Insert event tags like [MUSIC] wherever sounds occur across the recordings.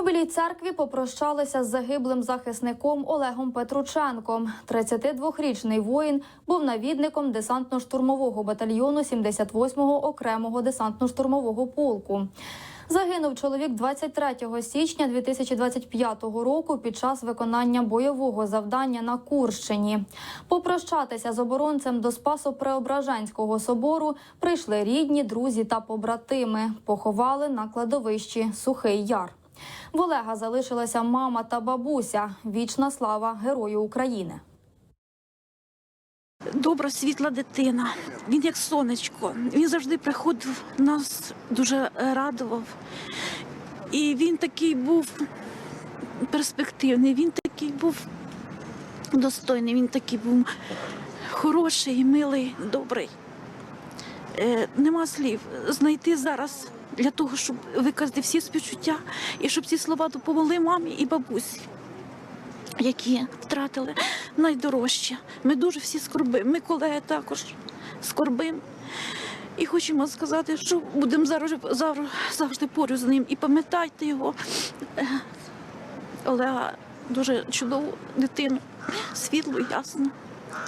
У Білій церкві попрощалися з загиблим захисником Олегом Петрученком. 32-річний воїн був навідником десантно-штурмового батальйону 78-го окремого десантно-штурмового полку. Загинув чоловік 23 січня 2025 року під час виконання бойового завдання на Курщині. Попрощатися з оборонцем до Спасо-Преображенського собору прийшли рідні, друзі та побратими. Поховали на кладовищі Сухий Яр. В Олега залишилася мама та бабуся. Вічна слава Герою України. добра, світла дитина. Він як сонечко. Він завжди приходив, нас дуже радував. І він такий був перспективний, він такий був достойний, він такий був хороший, милий, добрий. Е, нема слів. Знайти зараз для того, щоб виказати всі співчуття і щоб ці слова допомогли мамі і бабусі які втратили найдорожче. Ми дуже всі скорбимо. Ми колеги також скорбимо. І хочемо сказати, що будемо завжди, завжди, поруч з ним. І пам'ятайте його. Е, Олега дуже чудову дитину, світлу, ясну.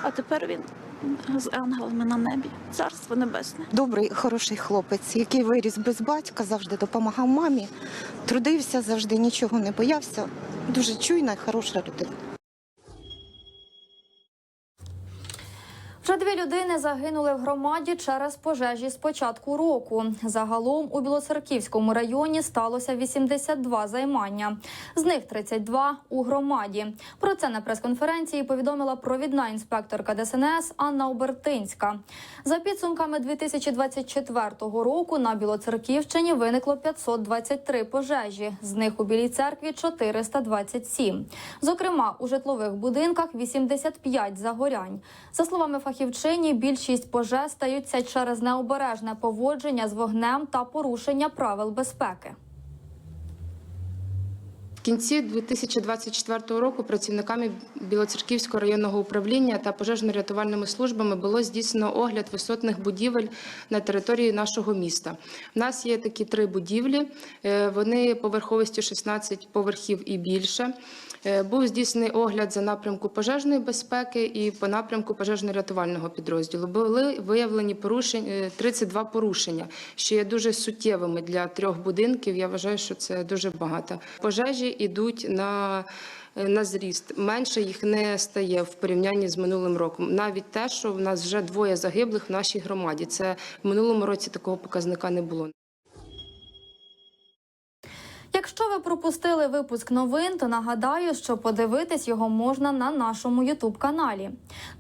А тепер він з ангелами на небі. Царство небесне. добрий, хороший хлопець, який виріс без батька, завжди допомагав мамі, трудився, завжди нічого не боявся. Дуже чуйна і хороша людина. Вже дві людини загинули в громаді через пожежі з початку року. Загалом у Білоцерківському районі сталося 82 займання. З них 32 у громаді. Про це на прес-конференції повідомила провідна інспекторка ДСНС Анна Обертинська. За підсумками 2024 року на Білоцерківщині виникло 523 пожежі. З них у Білій церкві 427. Зокрема, у житлових будинках 85 загорянь. За словами фахівчині, більшість пожеж стаються через необережне поводження з вогнем та порушення правил безпеки. В кінці 2024 року працівниками Білоцерківського районного управління та пожежно-рятувальними службами було здійснено огляд висотних будівель на території нашого міста. У нас є такі три будівлі. е, Вони поверховістю 16 поверхів і більше. Е, Був здійснений огляд за напрямку пожежної безпеки і по напрямку пожежно-рятувального підрозділу. Були виявлені порушення 32 порушення, що є дуже суттєвими для трьох будинків. Я вважаю, що це дуже багато. Пожежі йдуть на на зріст менше їх не стає в порівнянні з минулим роком. Навіть те, що в нас вже двоє загиблих в нашій громаді. Це в минулому році такого показника не було. Якщо ви пропустили випуск новин, то нагадаю, що подивитись його можна на нашому Ютуб каналі.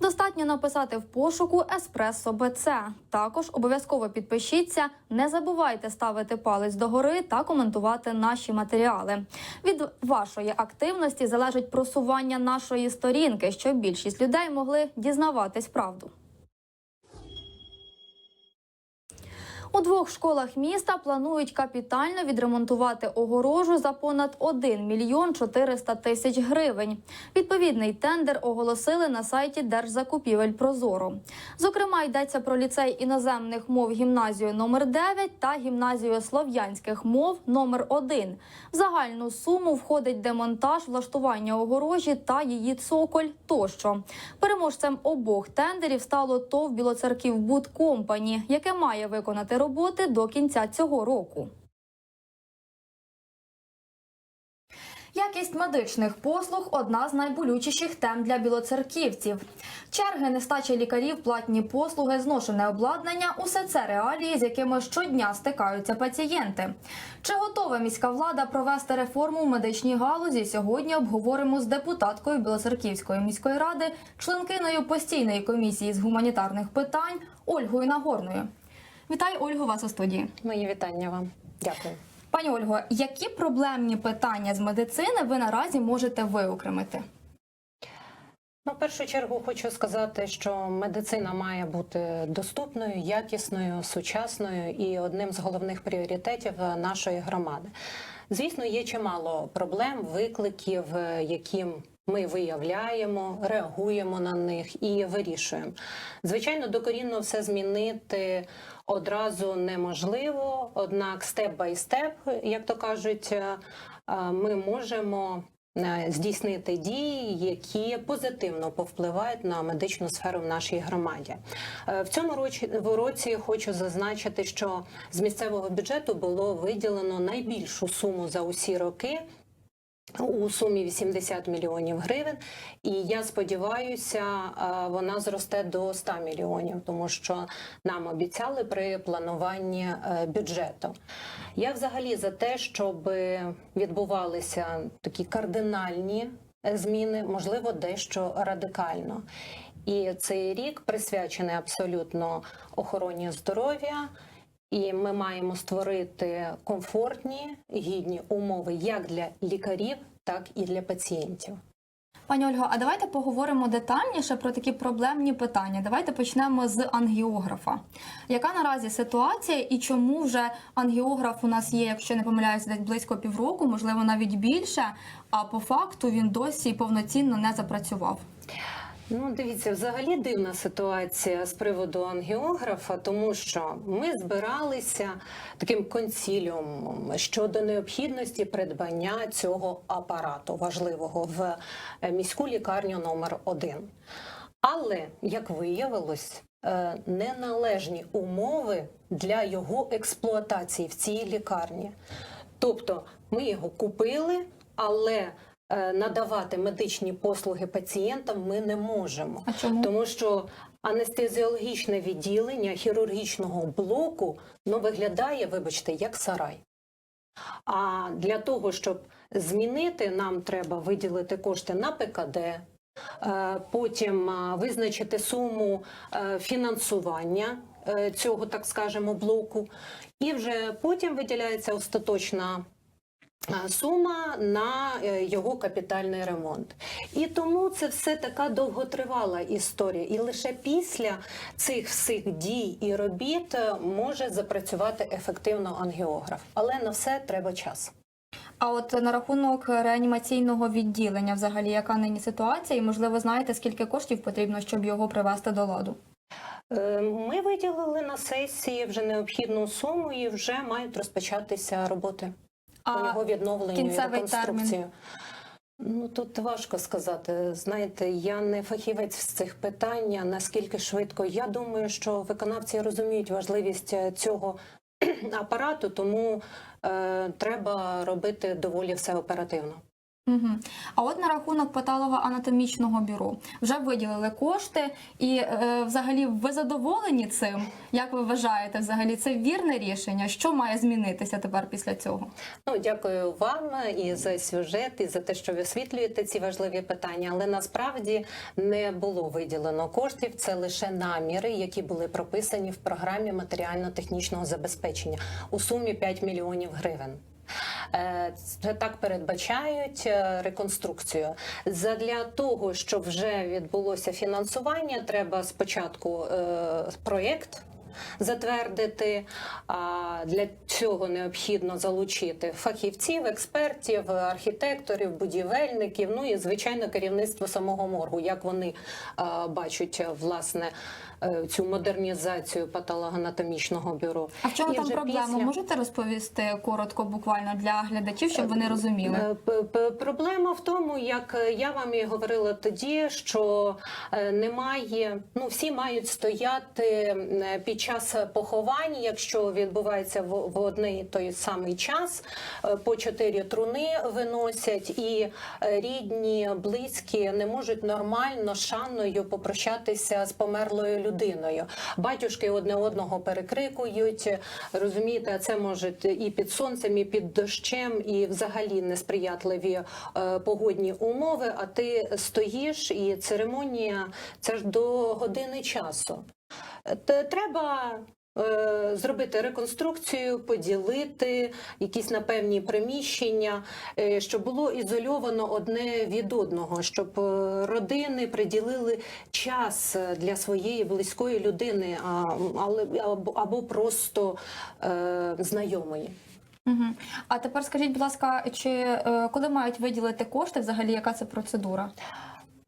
Достатньо написати в пошуку Еспресо БЦ. Також обов'язково підпишіться. Не забувайте ставити палець догори та коментувати наші матеріали. Від вашої активності залежить просування нашої сторінки, щоб більшість людей могли дізнаватись правду. У двох школах міста планують капітально відремонтувати огорожу за понад 1 мільйон 400 тисяч гривень. Відповідний тендер оголосили на сайті Держзакупівель Прозоро. Зокрема, йдеться про ліцей іноземних мов гімназію номер 9 та гімназію слов'янських мов номер 1 В загальну суму входить демонтаж, влаштування огорожі та її цоколь тощо. Переможцем обох тендерів стало ТОВ Білоцерків Буд Компані, яке має виконати роботи до кінця цього року. Якість медичних послуг одна з найболючіших тем для білоцерківців. Черги, нестача лікарів, платні послуги, зношене обладнання усе це реалії, з якими щодня стикаються пацієнти. Чи готова міська влада провести реформу в медичній галузі? Сьогодні обговоримо з депутаткою Білоцерківської міської ради, членкиною постійної комісії з гуманітарних питань Ольгою Нагорною. Вітаю Ольгу вас у студії. Мої вітання вам. Дякую. Пані Ольго, які проблемні питання з медицини ви наразі можете виокремити? Ну, в першу чергу хочу сказати, що медицина має бути доступною, якісною, сучасною і одним з головних пріоритетів нашої громади. Звісно, є чимало проблем, викликів, яким ми виявляємо, реагуємо на них і вирішуємо. Звичайно, докорінно все змінити одразу неможливо. Однак, степ бай степ, як то кажуть, е, е, ми можемо. е, Здійснити дії, які позитивно повпливають на медичну сферу в нашій громаді. В цьому році, в році хочу зазначити, що з місцевого бюджету було виділено найбільшу суму за усі роки у сумі 80 мільйонів гривень. І я сподіваюся, е, вона зросте до 100 мільйонів, тому що нам обіцяли при плануванні е, бюджету. Я взагалі за те, щоб відбувалися такі кардинальні е, зміни, можливо, дещо радикально. І цей рік присвячений абсолютно охороні здоров'я. І ми маємо створити комфортні гідні умови як для лікарів, так і для пацієнтів. Пані Ольго, а давайте поговоримо детальніше про такі проблемні питання. Давайте почнемо з ангіографа. Яка наразі ситуація і чому вже ангіограф у нас є, якщо не помиляюся, десь близько півроку, можливо, навіть більше, а по факту він досі повноцінно не запрацював? Ну, дивіться, взагалі дивна ситуація з приводу ангіографа, тому що ми збиралися таким консіліумом щодо необхідності придбання цього апарату важливого в е, міську лікарню номер 1 Але як виявилось, е, неналежні умови для його експлуатації в цій лікарні. Тобто ми його купили, але надавати медичні послуги пацієнтам ми не можемо. А чому? Тому що анестезіологічне відділення хірургічного блоку ну, виглядає, вибачте, як сарай. А для того, щоб змінити, нам треба виділити кошти на ПКД, е, потім е, визначити суму е, фінансування е, цього, так скажемо, блоку, і вже потім виділяється остаточна е, сума на е, його капітальний ремонт. І тому це все така довготривала історія. І лише після цих всіх дій і робіт е, може запрацювати ефективно ангіограф. Але на все треба час. А от на рахунок реанімаційного відділення, взагалі, яка нині ситуація, і можливо знаєте, скільки коштів потрібно, щоб його привести до ладу? Е, Ми виділили на сесії вже необхідну суму і вже мають розпочатися роботи по його відновленню і реконструкцію. Ну тут важко сказати. Знаєте, я не фахівець з цих питань. Наскільки швидко? Я думаю, що виконавці розуміють важливість е, цього [CLEARS THROAT] апарату, тому е, треба робити доволі все оперативно. Угу. А от на рахунок патологоанатомічного бюро вже виділили кошти, і е, взагалі ви задоволені цим? Як ви вважаєте, взагалі це вірне рішення? Що має змінитися тепер після цього? Ну, дякую вам і за сюжет, і за те, що ви освітлюєте ці важливі питання. Але насправді не було виділено коштів. Це лише наміри, які були прописані в програмі матеріально-технічного забезпечення у сумі 5 мільйонів гривень. Е, Це так передбачають е, реконструкцію. Задля того, щоб вже відбулося фінансування, треба спочатку е, проєкт затвердити. А для цього необхідно залучити фахівців, експертів, архітекторів, будівельників, ну і звичайно керівництво самого моргу, як вони бачать власне цю модернізацію патологоанатомічного бюро. А в чому І там проблема? після- Можете розповісти коротко, буквально для глядачів, щоб вони розуміли? Е, п- п- Проблема в тому, як е, я вам і говорила тоді, що е, немає, ну всі мають стояти е, під час поховань, якщо відбувається в, одний і той самий час, е, по чотири труни виносять, і е, рідні, близькі не можуть нормально, шаною попрощатися з померлою людиною. Батюшки одне одного перекрикують. Розумієте, це може і під сонцем, і під дощем, і взагалі несприятливі е, погодні умови. А ти стоїш, і церемонія це ж до години часу. Треба. Е, Зробити реконструкцію, поділити якісь напевні приміщення, е, щоб було ізольовано одне від одного, щоб е, родини приділили час для своєї близької людини, але або, просто знайомої. Угу. А тепер скажіть, будь ласка, чи коли мають виділити кошти, взагалі яка це процедура?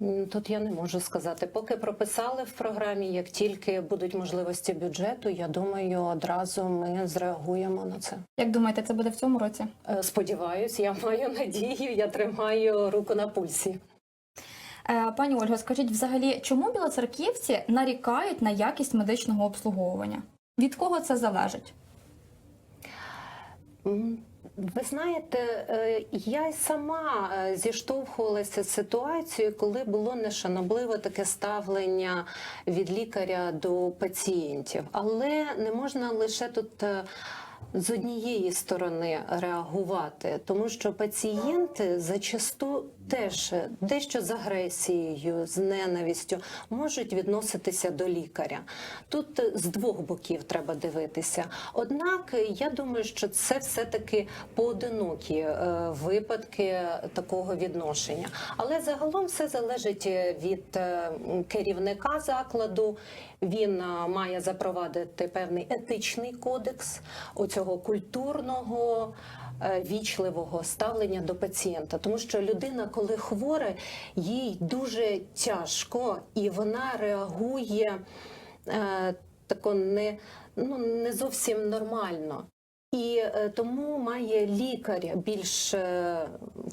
Тут я не можу сказати. Поки прописали в програмі, як тільки будуть можливості бюджету, я думаю, одразу ми зреагуємо на це. Як думаєте, це буде в цьому році? Е, Сподіваюсь, я маю надію, я тримаю руку на пульсі. Е, Пані Ольго, скажіть, взагалі, чому білоцерківці нарікають на якість медичного обслуговування? Від кого це залежить? Ви знаєте, е, я й сама е, зіштовхувалася з ситуацією, коли було нешанобливе таке ставлення від лікаря до пацієнтів. Але не можна лише тут. е, З однієї сторони реагувати, тому що пацієнти зачасту теж дещо з агресією, з ненавистю можуть відноситися до лікаря. Тут е, з двох боків треба дивитися. Однак е, я думаю, що це все-таки поодинокі е, випадки такого відношення. Але загалом все залежить від керівника закладу. Він має запровадити певний етичний кодекс оцього культурного. Е, Вічливого ставлення до пацієнта, тому що людина, коли хвора, їй дуже тяжко, і вона реагує е, тако не, ну, не зовсім нормально. І е, тому має лікар більш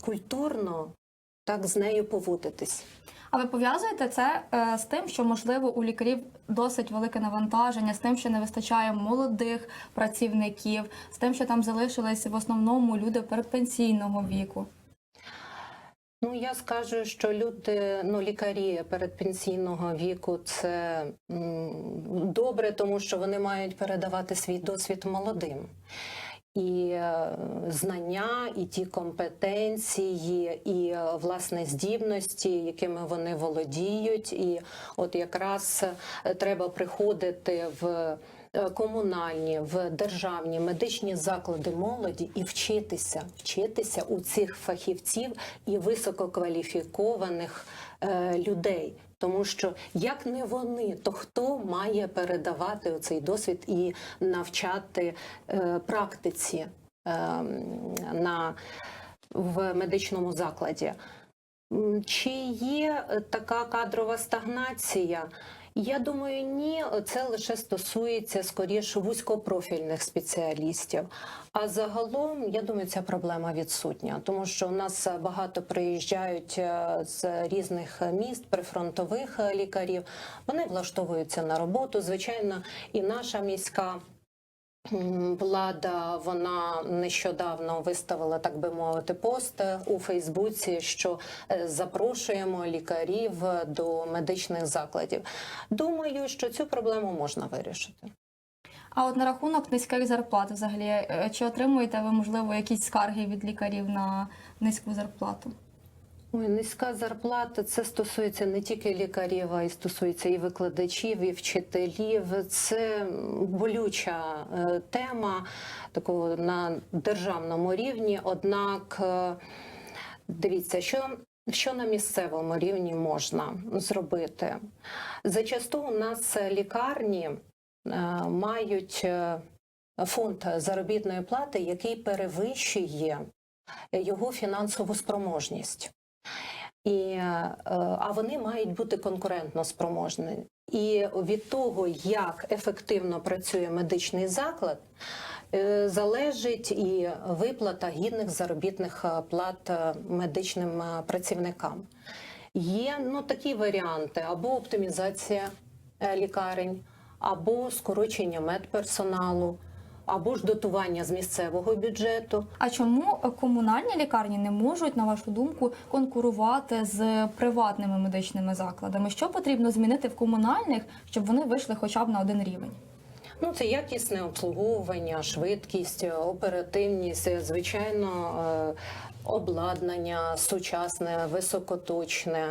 культурно так з нею поводитись. А ви пов'язуєте це е, з тим, що можливо у лікарів досить велике навантаження, з тим, що не вистачає молодих працівників, з тим, що там залишились в основному люди передпенсійного віку? Ну я скажу, що люди, ну лікарі передпенсійного віку, це м, добре, тому що вони мають передавати свій досвід молодим. І е, знання, і ті компетенції, і е, власне здібності, якими вони володіють. І от якраз е, треба приходити в комунальні, в державні медичні заклади молоді і вчитися, вчитися у цих фахівців і висококваліфікованих е, людей. Тому що як не вони, то хто має передавати цей досвід і навчати е, практиці е, на, в медичному закладі? Чи є е, така кадрова стагнація? Я думаю, ні, це лише стосується скоріше вузькопрофільних спеціалістів. А загалом, я думаю, ця проблема відсутня, тому що у нас багато приїжджають е, з різних міст, прифронтових лікарів. Вони влаштовуються на роботу. Звичайно, і наша міська. Влада вона нещодавно виставила, так би мовити, пост е, у Фейсбуці, що е, запрошуємо лікарів до медичних закладів. Думаю, що цю проблему можна вирішити. А от на рахунок низьких зарплат, взагалі, е, чи отримуєте ви можливо якісь скарги від лікарів на низьку зарплату? Ой, низька зарплата це стосується не тільки лікарів, а й стосується і викладачів, і вчителів. Це болюча е, тема такого на державному рівні. Однак, е, дивіться, що. Що на місцевому рівні можна зробити? Зачасту у нас лікарні е, мають фонд заробітної плати, який перевищує його фінансову спроможність. І, е, а вони мають бути конкурентно спроможні. І від того, як ефективно працює медичний заклад, е, залежить і виплата гідних заробітних е, плат медичним працівникам. Є ну, такі варіанти: або оптимізація лікарень, або скорочення медперсоналу, або ж дотування з місцевого бюджету. А чому комунальні лікарні не можуть, на вашу думку, конкурувати з приватними медичними закладами? Що потрібно змінити в комунальних, щоб вони вийшли хоча б на один рівень? Ну, це якісне обслуговування, швидкість, оперативність, звичайно, е, обладнання сучасне, високоточне.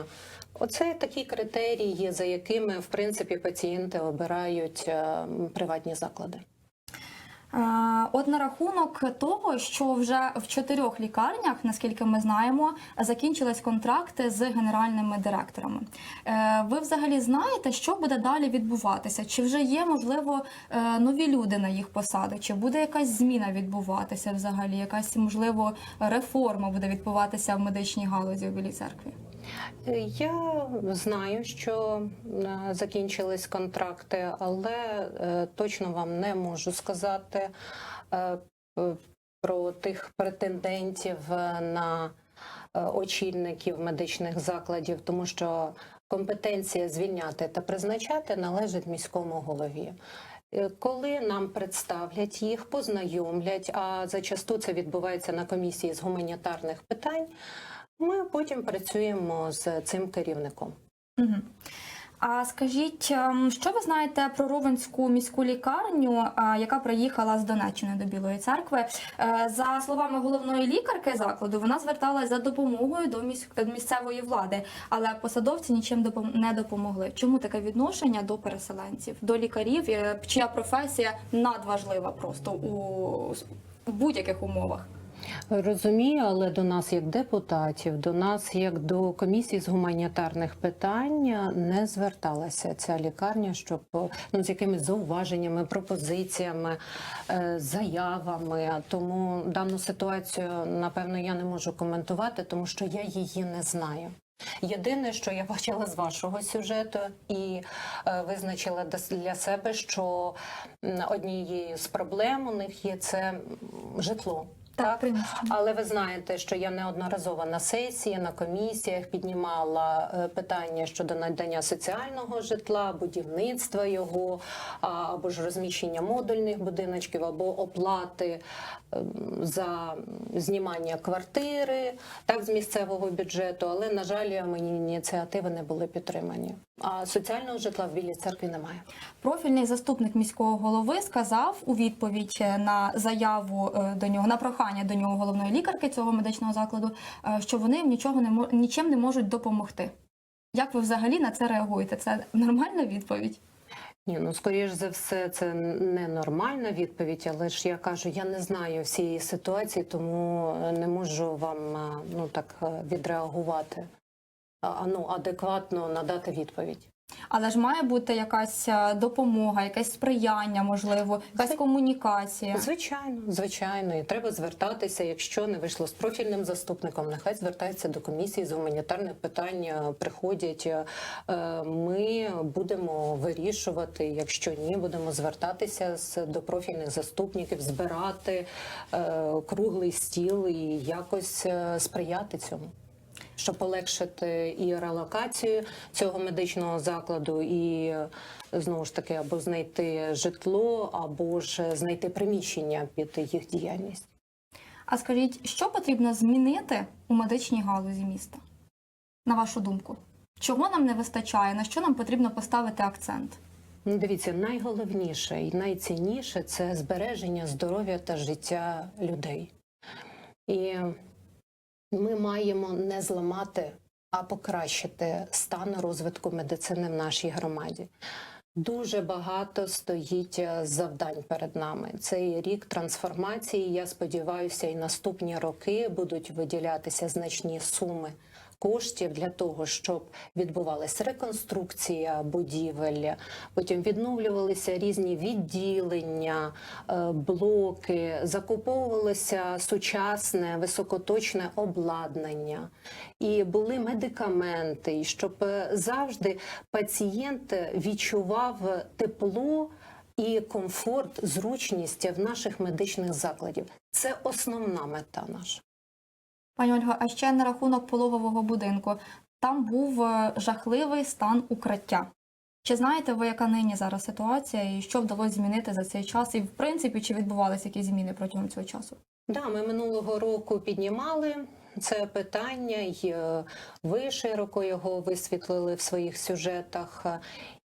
Оце такі критерії, за якими в принципі пацієнти обирають е, приватні заклади. Е, От на рахунок того, що вже в чотирьох лікарнях, наскільки ми знаємо, закінчились контракти з генеральними директорами. Е, Ви взагалі знаєте, що буде далі відбуватися? Чи вже є можливо е, нові люди на їх посади? Чи буде якась зміна відбуватися взагалі? Якась можливо реформа буде відбуватися в медичній галузі в Білій церкві? Е, Я знаю, що е, закінчились контракти, але е, точно вам не можу сказати про тих претендентів на очільників медичних закладів, тому що компетенція звільняти та призначати належить міському голові. Коли нам представлять їх, познайомлять, а зачасту це відбувається на комісії з гуманітарних питань, ми потім працюємо з цим керівником. Угу. А скажіть, ем, що ви знаєте про Ровенську міську лікарню, яка приїхала з Донеччини до Білої церкви? Е, За словами головної лікарки закладу, вона зверталася за допомогою до міс- місцевої влади, але посадовці нічим не допомогли. Чому таке відношення до переселенців, до лікарів, е, чия професія надважлива просто у будь-яких умовах? Розумію, але до нас, як депутатів, до нас, як до комісії з гуманітарних питань, не зверталася ця лікарня, щоб ну з якимись зауваженнями, пропозиціями, е, заявами. Тому дану ситуацію, напевно, я не можу коментувати, тому що я її не знаю. Єдине, що я бачила з вашого сюжету, і е, визначила для себе, що однією з проблем у них є це житло. Так, але ви знаєте, що я неодноразово на сесії, на комісіях піднімала е, питання щодо надання соціального житла, будівництва його, або ж розміщення модульних будиночків, або оплати ем, за знімання квартири, так з місцевого бюджету. Але на жаль, мої ініціативи не були підтримані. А соціального житла в білій церкві немає. Профільний заступник міського голови сказав у відповідь е, на заяву е, до нього на прохання до нього головної лікарки цього медичного закладу, е, що вони нічого не нічим не можуть допомогти. Як ви взагалі на це реагуєте? Це нормальна відповідь? Ні, ну скоріш за все, це не нормальна відповідь, але ж я кажу, я не знаю всієї ситуації, тому е, не можу вам е, ну так відреагувати. А, ну, адекватно надати відповідь. Але ж має бути якась е, допомога, якесь сприяння, можливо, якась комунікація. Звичайно, звичайно, і треба звертатися. Якщо не вийшло з профільним заступником, нехай звертається до комісії з гуманітарних питань. е, Приходять. е, Ми будемо вирішувати. Якщо ні, будемо звертатися до профільних заступників, збирати круглий стіл і якось сприяти цьому. Щоб полегшити і релокацію цього медичного закладу, і знову ж таки або знайти житло, або ж знайти приміщення під їх діяльність. А скажіть, що потрібно змінити у медичній галузі міста? На вашу думку, чого нам не вистачає? На що нам потрібно поставити акцент? Ну, дивіться, найголовніше і найцінніше це збереження здоров'я та життя людей. І ми маємо не зламати, а покращити стан розвитку медицини в нашій громаді. Дуже багато стоїть е, завдань перед нами. Цей рік трансформації. Я сподіваюся, і наступні роки будуть виділятися значні суми коштів для того, щоб відбувалася реконструкція будівель, потім відновлювалися різні відділення, е, блоки, закуповувалося сучасне високоточне обладнання, і були медикаменти, і щоб е, завжди пацієнт відчував тепло. І комфорт, зручність в наших медичних закладів це основна мета наша. Пані Ольго, а ще на рахунок пологового будинку. Там був е, жахливий стан укриття. Чи знаєте ви, яка нині зараз ситуація, і що вдалося змінити за цей час? І в принципі, чи відбувалися якісь зміни протягом цього часу? Да, ми минулого року піднімали це питання, і е, ви широко його висвітлили в своїх сюжетах.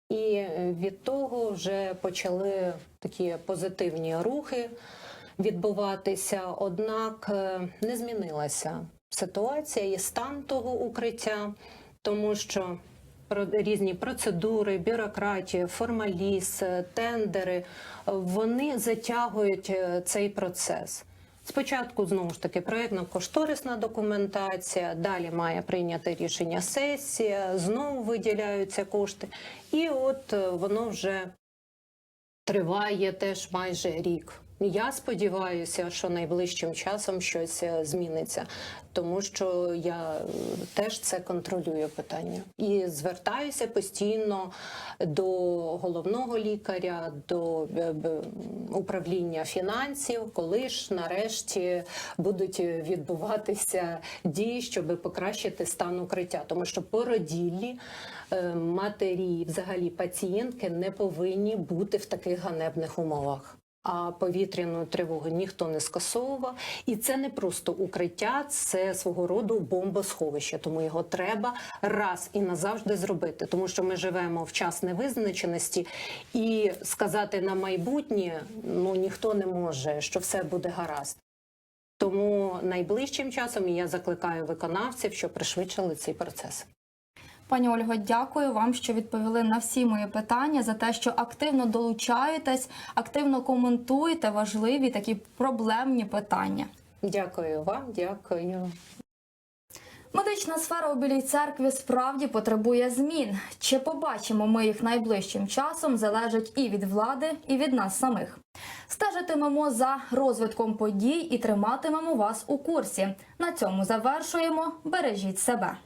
І від того вже почали такі позитивні рухи відбуватися. Однак е, не змінилася ситуація і стан того укриття, тому що різні процедури, бюрократія, формаліз, е, тендери вони затягують е, цей процес. Спочатку знову ж таки проєктно-кошторисна документація, далі має прийняти рішення сесія, знову виділяються кошти, і от е, воно вже триває теж майже рік. Я сподіваюся, що найближчим часом щось е, зміниться, тому що я е, теж це контролюю питання і звертаюся постійно до головного лікаря, до е, управління фінансів, коли ж нарешті будуть відбуватися дії, щоб покращити стан укриття, тому що породіллі е, матері, взагалі пацієнтки не повинні бути в таких ганебних умовах. А повітряну тривогу ніхто не скасовував, і це не просто укриття, це свого роду бомбосховище. Тому його треба раз і назавжди зробити. Тому що ми живемо в час невизначеності, і сказати на майбутнє ну ніхто не може, що все буде гаразд. Тому найближчим часом я закликаю виконавців, щоб пришвидшили цей процес. Пані Ольго, дякую вам, що відповіли на всі мої питання за те, що активно долучаєтесь, активно коментуєте важливі такі проблемні питання. Дякую вам, дякую. Медична сфера у Білій церкві справді потребує змін. Чи побачимо ми їх найближчим часом, залежить і від влади, і від нас самих. Стежитимемо за розвитком подій і триматимемо вас у курсі. На цьому завершуємо. Бережіть себе.